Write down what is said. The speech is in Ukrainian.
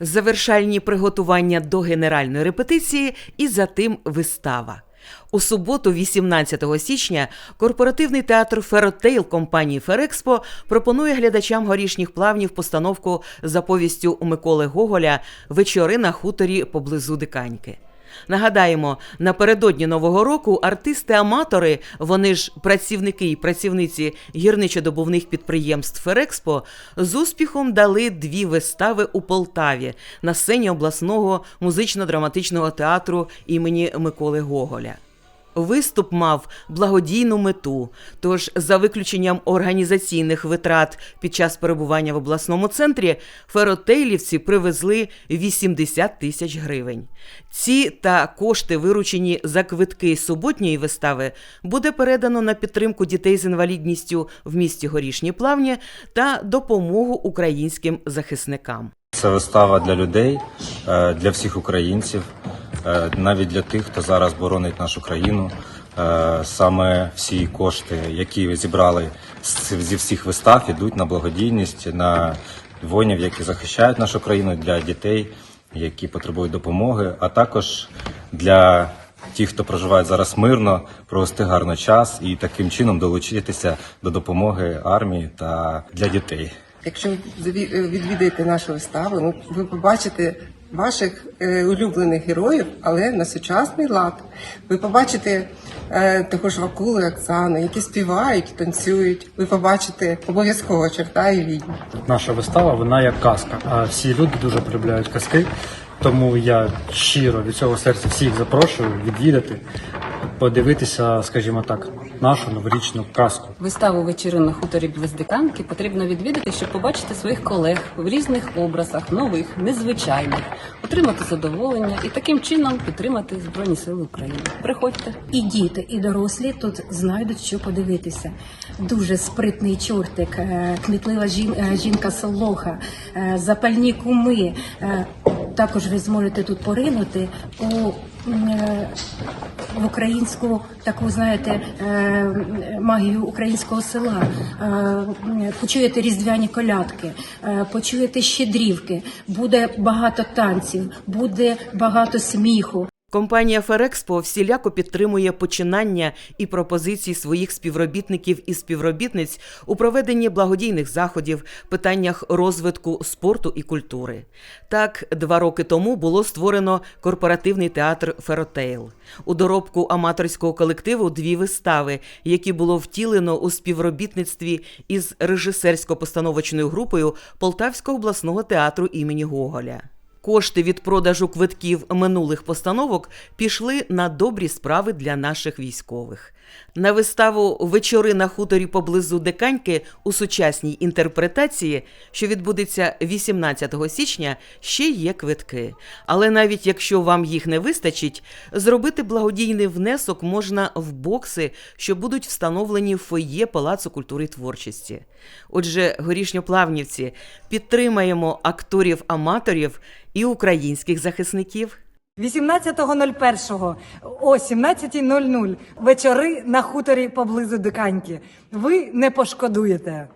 Завершальні приготування до генеральної репетиції і затим вистава. У суботу, 18 січня, корпоративний театр Феротейл компанії Ферекспо пропонує глядачам горішніх плавнів постановку за повістю Миколи Гоголя Вечори на хуторі поблизу Диканьки. Нагадаємо, напередодні нового року артисти-аматори, вони ж працівники і працівниці гірничодобувних підприємств Ферекспо, з успіхом дали дві вистави у Полтаві на сцені обласного музично-драматичного театру імені Миколи Гоголя. Виступ мав благодійну мету, тож за виключенням організаційних витрат під час перебування в обласному центрі феротейлівці привезли 80 тисяч гривень. Ці та кошти, виручені за квитки суботньої вистави, буде передано на підтримку дітей з інвалідністю в місті Горішні Плавні та допомогу українським захисникам. Це вистава для людей, е, для всіх українців, навіть для тих, хто зараз боронить нашу країну. Е, Саме всі кошти, які зібрали зі всіх вистав, ідуть на благодійність, на воїнів, які захищають нашу країну, для дітей, які потребують допомоги, а також для тих, хто проживає зараз мирно, провести гарно час і таким чином долучитися до допомоги армії та для дітей. Якщо ви е, відвідаєте нашу виставу, ну, ви побачите ваших е, улюблених героїв, але на сучасний лад. Ви побачите е, вакули Оксани, які співають, танцюють. Ви побачите обов'язково черта і відьму. наша вистава вона як казка. А всі люди дуже полюбляють казки. Тому я щиро від цього серця всіх запрошую відвідати, подивитися, скажімо так, нашу новорічну казку. Виставу вечори на хуторі Близдиканки потрібно відвідати, щоб побачити своїх колег в різних образах, нових, незвичайних, отримати задоволення і таким чином підтримати Збройні Сили України. Приходьте. І діти, і дорослі тут знайдуть, що подивитися. Дуже спритний чортик, е, кмітлива жін- е, жінка солоха, е, запальні куми. Також ви зможете тут поринути у е, в українську таку, знаєте, е, магію українського села. Е, Почуєте різдвяні колядки, почуєте щедрівки, буде багато танців, буде багато сміху. Компанія Ферекспо всіляко підтримує починання і пропозиції своїх співробітників і співробітниць у проведенні благодійних заходів, питаннях розвитку спорту і культури. Так, два роки тому було створено корпоративний театр Феротейл. У доробку аматорського колективу дві вистави, які було втілено у співробітництві із режисерсько-постановочною групою Полтавського обласного театру імені Гоголя. Кошти від продажу квитків минулих постановок пішли на добрі справи для наших військових. На виставу Вечори на хуторі поблизу Диканьки у сучасній інтерпретації, що відбудеться 18 січня, ще є квитки. Але навіть якщо вам їх не вистачить, зробити благодійний внесок можна в бокси, що будуть встановлені в фоє Палацу культури і творчості. Отже, горішньоплавнівці, підтримаємо акторів-аматорів і українських захисників. 18.01 о 17.00 вечори на хуторі поблизу Диканьки. Ви не пошкодуєте.